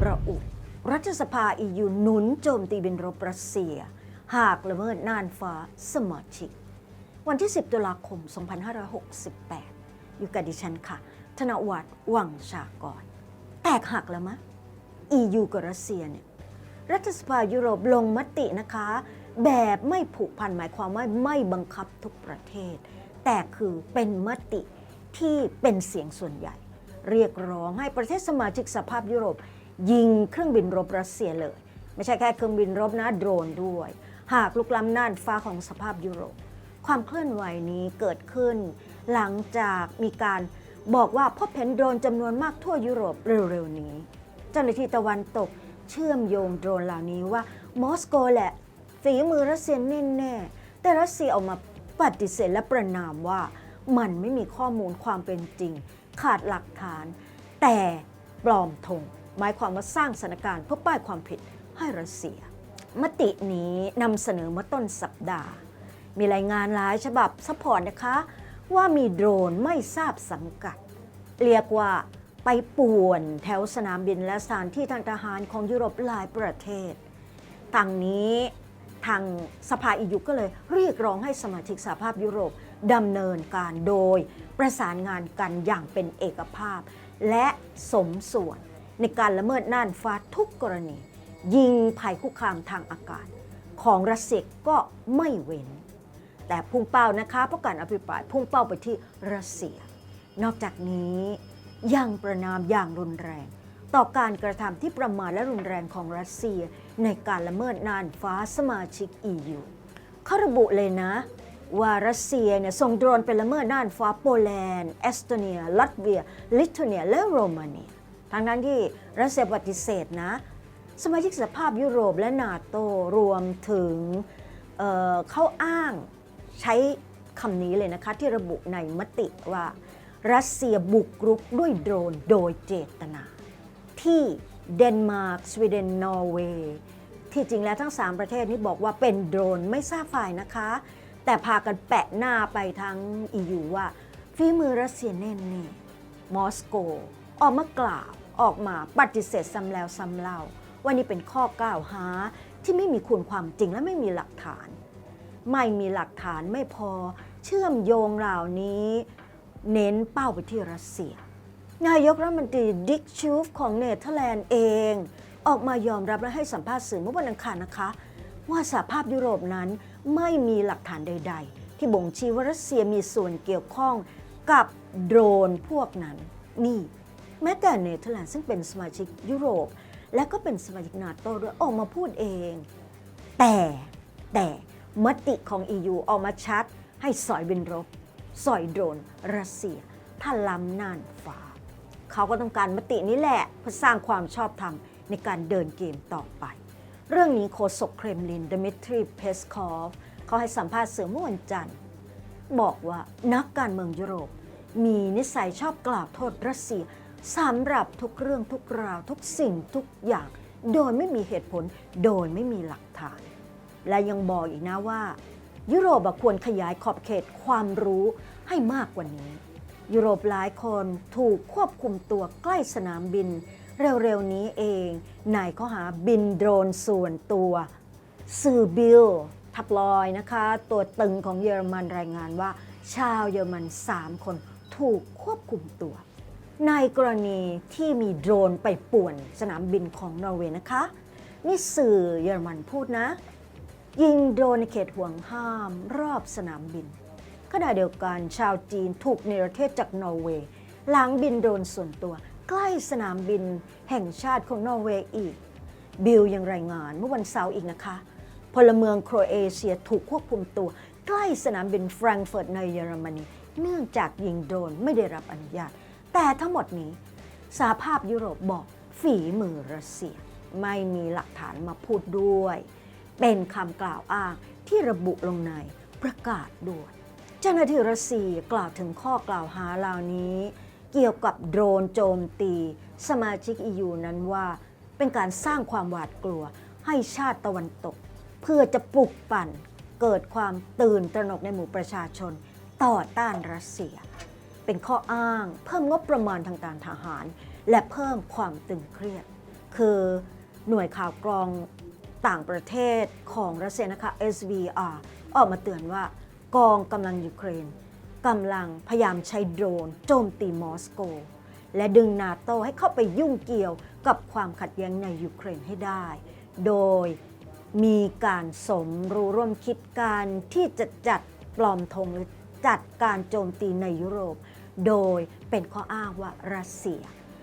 ประอุ รัฐสภาอียูหนุนโจมตีบินรบรัสเซีย หากละเมิดน่านฟ้าสมาชิก วันที่ 10 ตุลาคม 2568 อยู่กับดิฉันค่ะ ธนวัฒน์วังชากร แตกหักแล้วมะ EU กับรัสเซียเนี่ยรัฐสภายุโรปลงมตินะคะ แบบไม่ผูกพันหมายความว่าไม่บังคับทุกประเทศ แต่คือเป็นมติที่เป็นเสียงส่วนใหญ่ เรียกร้องให้ประเทศสมาชิกสภาพยุโรป ยิงเครื่องบินรบรัสเซียเลย ไม่ใช่แค่เครื่องบินรบนะโดรนด้วย หากลุกล้ำน่านฟ้าของสภาพยุโรป ความเคลื่อนไหวนี้เกิดขึ้น หลังจากมีการบอกว่าพบเห็นโดรนจำนวนมากทั่วยุโรปเร็วๆนี้ เจ้าหน้าที่ตะวันตกเชื่อมโยงโดรนเหล่านี้ว่ามอสโกแหละฝีมือรัสเซียแน่ๆแต่รัสเซียออกมาปฏิเสธและประนามว่ามันไม่มีข้อมูลความเป็นจริง ขาดหลักฐาน แต่ปลอมธง หมายความว่าสร้างสถานการณ์เพื่อป้ายความผิดให้รัสเซีย มตินี้นำเสนอเมื่อต้นสัปดาห์ มีรายงานหลายฉบับซัพพอร์ตนะคะ ว่ามีโดรนไม่ทราบสังกัด เรียกว่าไปป่วนแถวสนามบินและสถานที่ทางทหารของยุโรปหลายประเทศทางนี้ทางสภาอียูก็เลยเรียกร้องให้สมาชิกสหภาพยุโรปดำเนินการโดยประสานงานกันอย่างเป็นเอกภาพ และสมส่วน ในการละเมิดน่านฟ้าทุกกรณี ยิงภัยคุกคามทางอากาศ ของรัสเซียก็ไม่เว้น แต่พุ่งเป้านะคะเพราะการอภิปรายพุ่งเป้าไปที่รัสเซีย นอกจากนี้ยังประนามอย่างรุนแรง ต่อการกระทำที่ประมาทและรุนแรงของรัสเซีย ในการละเมิดน่านฟ้าสมาชิก EU เขาระบุเลยนะว่ารัสเซียเนี่ยส่งโดรนไปละเมิดน่านฟ้าโปแลนด์ เอสโตเนีย ลัตเวีย ลิทัวเนีย และโรมาเนีย ทั้งนั้นที่รัสเซียปฏิเสธนะ สมาชิกสภาพยุโรปและนาโตรวมถึงเเขาอ้างใช้คำนี้เลยนะคะ ที่ระบุในมติว่ารัสเซียบุกรุกด้วยโดรนโดยเจตนา ที่เดนมาร์กสวีเดนนอร์เวย์ที่จริงแล้วทั้ง 3 ประเทศนี้บอกว่าเป็นโดรนไม่ทราบฝ่ายนะคะ แต่พากันแปะหน้าไปทั้ง EU ว่าฝีมือรัสเซียแน่นี่มอสโก ออกมากล่าวออกมาปฏิเสธซ้ำแล้วซ้ำเล่าว่านี่เป็นข้อกล่าวหาที่ไม่มีคุณความจริงและไม่มีหลักฐาน ไม่มีหลักฐานไม่พอเชื่อมโยงเหล่านี้ เน้นเป้าไปที่รัสเซีย นายกรัฐมนตรีดิกชูฟของเนเธอร์แลนด์เอง ออกมายอมรับและให้สัมภาษณ์สื่อเมื่อวันอังคารนะคะ ว่าสหภาพยุโรปนั้นไม่มีหลักฐานใด ๆ ที่บ่งชี้ว่ารัสเซียมีส่วนเกี่ยวข้องกับโดรนพวกนั้น นี่ แม้แต่เนเธอร์แลนด์ซึ่งเป็นสมาชิกยุโรป และก็เป็นสมาชิกนาโตด้วยออกมาพูดเอง แต่แต่มติของ EU ออกมาชัด ให้สอยบินรบ สอยโดรนรัสเซียถ้าล้ำน่านฟ้า เขาก็ต้องการมตินี้แหละเพื่อสร้างความชอบธรรมในการเดินเกมต่อไป เรื่องนี้โฆษกเครมลินดมิทรีเพสคอฟเขาให้สัมภาษณ์สื่อเมื่อวันจันทร์ บอกว่านักการเมืองยุโรป มีนิสัยชอบกล่าวโทษรัสเซีย สำหรับทุกเรื่องทุกราวทุกสิ่งทุกอย่าง โดยไม่มีเหตุผล โดยไม่มีหลักฐาน และยังบอกอีกนะว่า ยุโรปควรขยายขอบเขตความรู้ให้มากกว่านี้ ยุโรปหลายคนถูกควบคุมตัวใกล้สนามบิน เร็วๆนี้เองในข้อหาบินโดรนส่วนตัวสื่อบิลทับลอยนะคะ ตัวตึงของเยอรมันรายงานว่า ชาวเยอรมัน 3 คนถูกควบคุมตัว ในกรณีที่มีโดรนไปป่วนสนามบินของนอร์เวย์นะคะ นี่สื่อเยอรมันพูดนะ ยิงโดรนในเขตห่วงห้ามรอบสนามบิน ขณะเดียวกันชาวจีนถูกเนรเทศจากนอร์เวย์หลังบินโดรนส่วนตัว ใกล้สนามบินแห่งชาติของนอร์เวย์อีก บิลยังรายงานเมื่อวันเสาร์อีกนะคะ พลเมืองโครเอเชียถูกควบคุมตัว ใกล้สนามบินแฟรงก์เฟิร์ตในเยอรมนีเนื่องจากยิงโดรนไม่ได้รับอนุญาต แต่ทั้งหมดนี้สหภาพยุโรปบอกฝีมือรัสเซีย ไม่มีหลักฐานมาพูดด้วย เป็นคำกล่าวอ้างที่ระบุลงในประกาศด้วยเจ้าหน้าที่รัสเซียกล่าวถึงข้อกล่าวหาเหล่านี้ เกี่ยวกับโดรนโจมตี สมาชิก EU นั้นว่าเป็นการสร้างความหวาดกลัวให้ชาติตะวันตก เพื่อจะปลุกปั่นเกิดความตื่นตระหนกในหมู่ประชาชนต่อต้านรัสเซีย เป็นข้ออ้าง เพิ่มงบประมาณทางการทหาร และเพิ่มความตึงเครียด คือหน่วยข่าวกรองต่างประเทศของรัสเซียนะคะ SVR ออกมาเตือนว่ากองกำลังยูเครนกำลังพยายามใช้โดรนโจมตีมอสโก และดึงนาโตให้เข้าไปยุ่งเกี่ยวกับความขัดแย้งในยูเครนให้ได้ โดยมีการสมรู้ร่วมคิดการที่จะจัดปลอมธงหรือ จัดการโจมตีในยุโรป โดยเป็นข้ออ้างว่ารัสเซีย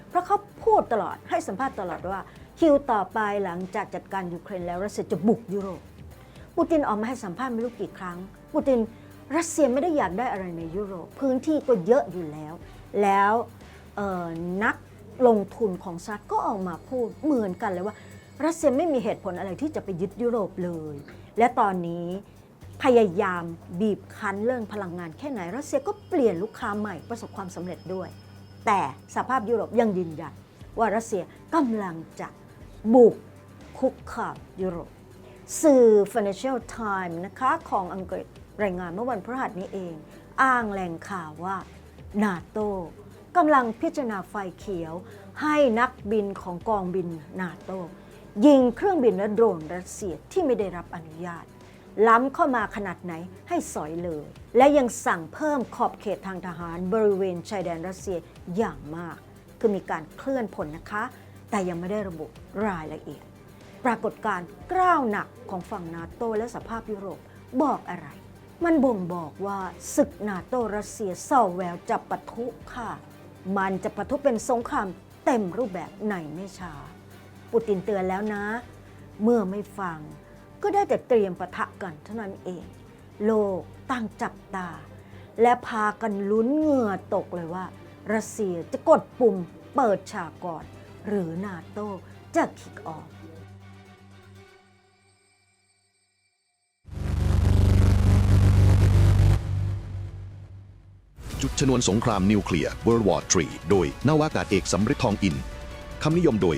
เพราะเขาพูดตลอดให้สัมภาษณ์ตลอดว่าคิวต่อไปหลังจากจัดการยูเครนแล้วรัสเซียจะบุกยุโรป ปูตินออกมาให้สัมภาษณ์ไม่รู้กี่ครั้ง ปูตินรัสเซียไม่ได้อยากได้อะไรในยุโรป พื้นที่ก็เยอะอยู่แล้ว แล้วนักลงทุนของสหรัฐก็ออกมาพูดเหมือนกันเลยว่า รัสเซียไม่มีเหตุผลอะไรที่จะไปยึดยุโรปเลย และตอนนี้ พยายามบีบคั้นเรื่องพลังงานแค่ไหนรัสเซียก็เปลี่ยนลูกค้าใหม่ประสบความสำเร็จด้วย แต่สภาพยุโรปยังยืนยันว่ารัสเซียกำลังจะบุกคุกคามยุโรป สื่อ Financial Times นะคะของอังกฤษรายงานเมื่อวันพฤหัสนี้เอง อ้างแหล่งข่าวว่านาโตกำลังพิจารณาไฟเขียว ให้นักบินของกองบินนาโตยิงเครื่องบินและโดรนรัสเซียที่ไม่ได้รับอนุญาต ล้ำเข้ามาขนาดไหนให้สอยเลย และยังสั่งเพิ่มขอบเขตทางทหารบริเวณชายแดนรัสเซียอย่างมาก คือมีการเคลื่อนผลนะคะ แต่ยังไม่ได้ระบุรายละเอียด ปรากฏการ์กล้าวหนักของฝั่งนาโตและสภาพยุโรปบอกอะไร มันบ่งบอกว่าศึกนาโตรัสเซียเศร้าแววจะปะทุค่ะ มันจะปะทุเป็นสงครามเต็มรูปแบบในไม่ช้าปูตินเตือนแล้วนะ เมื่อไม่ฟัง ก็ได้แต่เตรียมปะทะกันเท่านั้นเอง โลกตั้งจับตา และพากันลุ้นเหงื่อตกเลยว่า รัสเซียจะกดปุ่มเปิดฉากก่อน หรือนาโต้จะคิกออฟจุดชนวนสงครามนิวเคลียร์ World War III โดยนาวากาศเอกสำริดทองอิน คำนิยมโดย